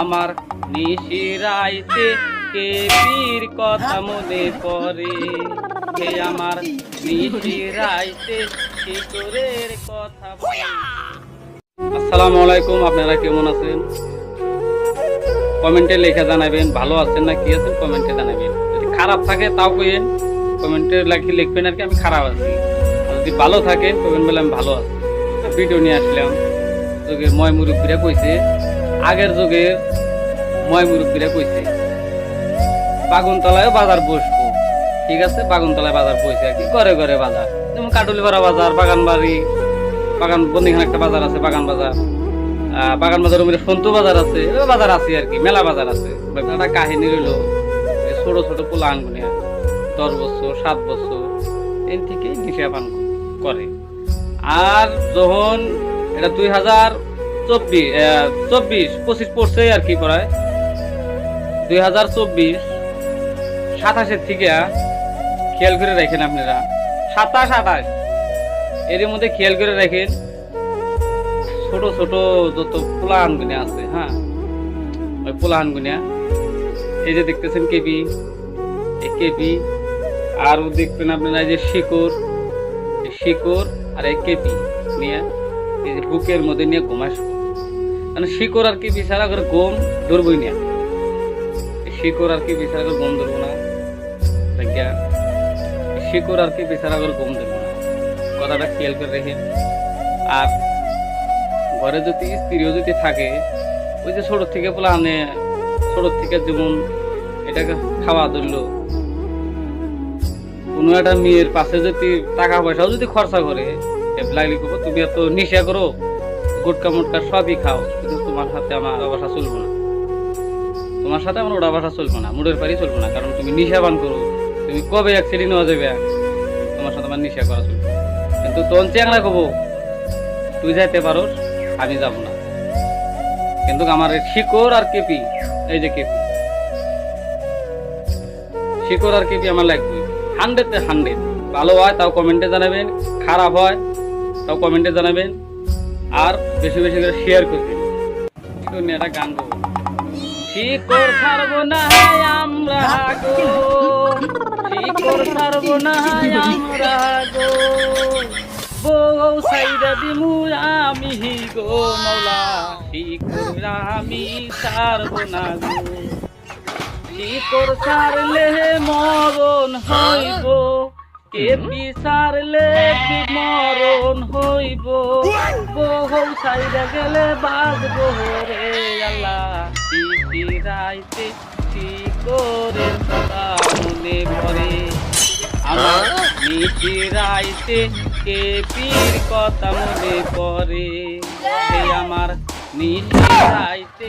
আমার নিশিরাইতে কে পীর কথা মনে পড়ে? হে আমার নিশিরাইতে শিকরের কথা বলে আসসালামু আলাইকুম আপনারা কেমন আছেন? কমেন্টে লিখে জানাবেন ভালো আছেন না কি আছেন? কমেন্টে জানাবেন। যদি খারাপ থাকে তাও কইেন কমেন্টে লিখে লিখবেন আর কি আমি খারাপ আছি। যদি ভালো থাকে কমেন্ট বলে আমি ভালো আছি। ভিডিও নিয়ে আসলাম। যুগের ময় মুরব্বীরা কইছে, আগের যুগের ময় মুরব্বীরা কইছে, বাগুনতলায় বাজার বসবো। ঠিক আছে? বাগুনতলায় বাজার বসে আর কি, ঘরে ঘরে বাজার। যেমন কাটুলিপাড়া বাজার, বাগান বাড়ি, বাগান বন্দিখানে একটা বাজার আছে, বাগান বাজার। বাগান বাজার মানে সন্তু বাজার আছে বাজার আছে আর কি, মেলা বাজার আছে। একটা কাহিনী রইল ছোট ছোট পোলা আনগুনিয়া দশ বছর, সাত বছর এর থেকে নিশা পান করে। আর যখন এটা দুই হাজার চব্বিশ চব্বিশ, পঁচিশ পড়ছে আর কি পড়ায় দুই হাজার চব্বিশ সাতাশের থেকে খেয়াল করে রাখেন আপনারা। সাতাশ, আঠাশ এর মধ্যে খেয়াল করে রাখেন ছোট ছোট যত পোলাহান গুনিয়া আছে হ্যাঁ? ওই পোলাহান গুনিয়া এই যে দেখতেছেন কেবি কেবি। আর দেখবেন আপনারা এই যে শিকড়। শিকড় আর এই কেপি নিয়ে বুকের মধ্যে নিয়ে ঘুমাস মানে শিকড় আর কি বিছানা করে গম ধরবই না। শিকড় আর কি বিছানা করে গম ধরবো না। শিকড় আর কি বিছানা করে গম ধরবো না। কথাটা খেয়াল করে রেখে আর ঘরে যদি স্ত্রীও যদি থাকে, ওই যে ছোট থেকে বলে আনে, ছোট থেকে যেমন এটাকে খাওয়া ধরলো কোনো একটা মেয়ের পাশে যদি টাকা পয়সাও যদি খরচা করে লাগলে করব? তুমি এত নিশা করো, গুটকা মুটকা সবই খাও, কিন্তু তোমার সাথে আমার অবস্থা চলবো না। তোমার সাথে আমার ওটা বাসা চলবো না, মুডের পারি চলবো না, কারণ তুমি নিশা পান করো, তুমি কবে অ্যাক্সিডেন্ট হয়ে যাবে? তোমার সাথে আমার নিশা করা চলবে কিন্তু তোর চ্যাংরা কবো তুই যাইতে পারো আমি যাব না। কিন্তু আমার শিকড় আর কেপি, এই যে কেপি। শিকড় আর কেপি আমার লাগবে। Hundred hundred. ভালো হয়, তাও কমেন্টে জানাবেন। খারাপ হয়, তাও কমেন্টে জানাবেন। আর বেশি বেশি করে শেয়ার করবেন। শুনে একটা গান গাবো। শিকড় ছাড়বো না আমরা গো? শিকড় ছাড়বো না আমরা গো? বউ সাইডা দিমু আমি গো, মৌলা। শিকড় আমি ছাড়বো না গো? শিকড় ছাড়লে মরণ হইব? কে বিচারলে কি মরণ হইব? বহু সাইডা গেলে বাজবো রে আল্লাহ। শিশি রাইতে শিকড়ের কথা মনে পড়ে? আমার মিষ্টি রাইতে কে পীর কথা মনে পড়ে? আমার মিষ্টি রাইতে